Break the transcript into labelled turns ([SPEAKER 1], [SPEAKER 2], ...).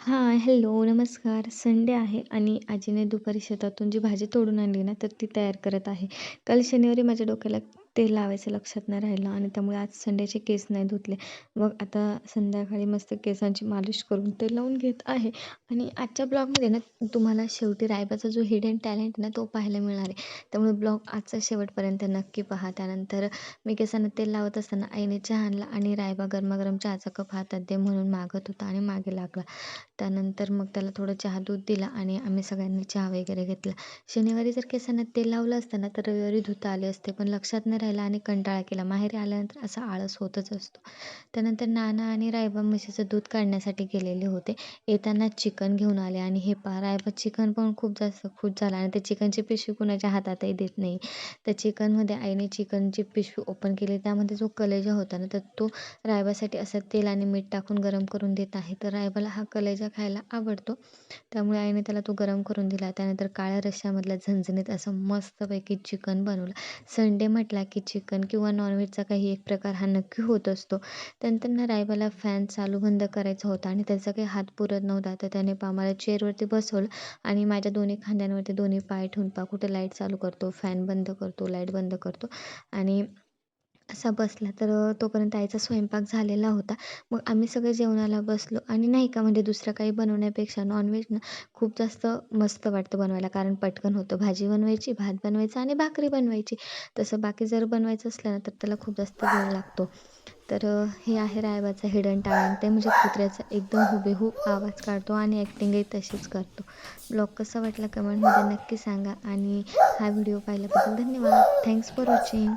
[SPEAKER 1] हां हॅलो नमस्कार. संडे आहे आणि आजीने दुपारी शेतातून जी भाजी तोडून आणली ना तर ती तयार करत आहे. काल शनिवारी माझ्या डोक्याला तेल लावायचं लक्षात नाही राहिलं आणि त्यामुळे आज संडेचे केस नाही धुतले. मग आता संध्याकाळी मस्त केसांची मालिश करून ते लावून घेत आहे. आणि आजच्या ब्लॉगमध्ये ना तुम्हाला शेवटी रायबाचा जो हिडन टॅलेंट ना तो पाहायला मिळणार आहे. त्यामुळे ब्लॉग आजचा शेवटपर्यंत नक्की पहा. त्यानंतर मी केसांना तेल लावत असताना आईने चहा आणला आणि रायबा गरमागरम चहाचा कप हातात दे म्हणून मागत होता आणि मागे लागला. त्यानंतर मग त्याला थोडं चहा दूध दिला आणि आम्ही सगळ्यांनी चहा वगैरे घेतला. शनिवारी जर केसांना तेल लावलं असतं ना तर रविवारी धुता आले असते पण लक्षात नाही राहिलं आणि कंटाळा केला. माहेरी आल्यानंतर असा आळस होतच असतो. त्यानंतर नाना आणि रायबा म्हशीचं दूध काढण्यासाठी गेलेले होते. येताना चिकन घेऊन आले आणि हे पहा रायबा चिकन पण खूप जास्त खुश झाला आणि ते चिकनची पिशवी कुणाच्या हातातही देत नाही. त्या चिकनमध्ये आईने चिकनची पिशवी ओपन केली. त्यामध्ये जो कलेजा होता ना तर तो रायबासाठी असं तेल आणि मीठ टाकून गरम करून देत आहे. तर रायबाला हा कलेजा खायला आवडतो. त्यामुळे आईने त्याला तो गरम करून दिला. त्यानंतर काळ्या रश्श्यामधल्या झणझणीत असं मस्तपैकी चिकन बनवलं. संडे म्हटला की चिकन किंवा नॉनव्हेजचा काही एक प्रकार हा नक्की होत असतो. त्यानंतर ना रायबाला फॅन चालू बंद करायचा होता आणि त्याचा काही हात पुरत नव्हता. तर त्याने पामाला चेअरवरती बसवलं आणि माझ्या दोन्ही खांद्यांवरती दोन्ही पाय ठेवून पा कुठे लाइट चालू करतो फॅन बंद करतो लाइट बंद करतो. आणि असा बसला तर तोपर्यंत आईचा स्वयंपाक झालेला होता. मग आम्ही सगळे जेवणाला बसलो. आणि नाही का म्हणजे दुसरं काही बनवण्यापेक्षा नॉनव्हेज ना खूप जास्त मस्त वाटतं बनवायला. कारण पटकन होतं. भाजी बनवायची भात बनवायचा आणि भाकरी बनवायची. तसं बाकी जर बनवायचं असलं ना तर त्याला खूप जास्त वेळ लागतो. तर हे आहे रायबाचा हिडन टॅलेंट ते म्हणजे कुत्र्याचा एकदम हुबेहूब आवाज काढतो आणि ॲक्टिंगही तशीच करतो. ब्लॉग कसा वाटला कमेंटमध्ये नक्की सांगा. आणि हा व्हिडिओ पाहिल्याबद्दल धन्यवाद. Thanks for watching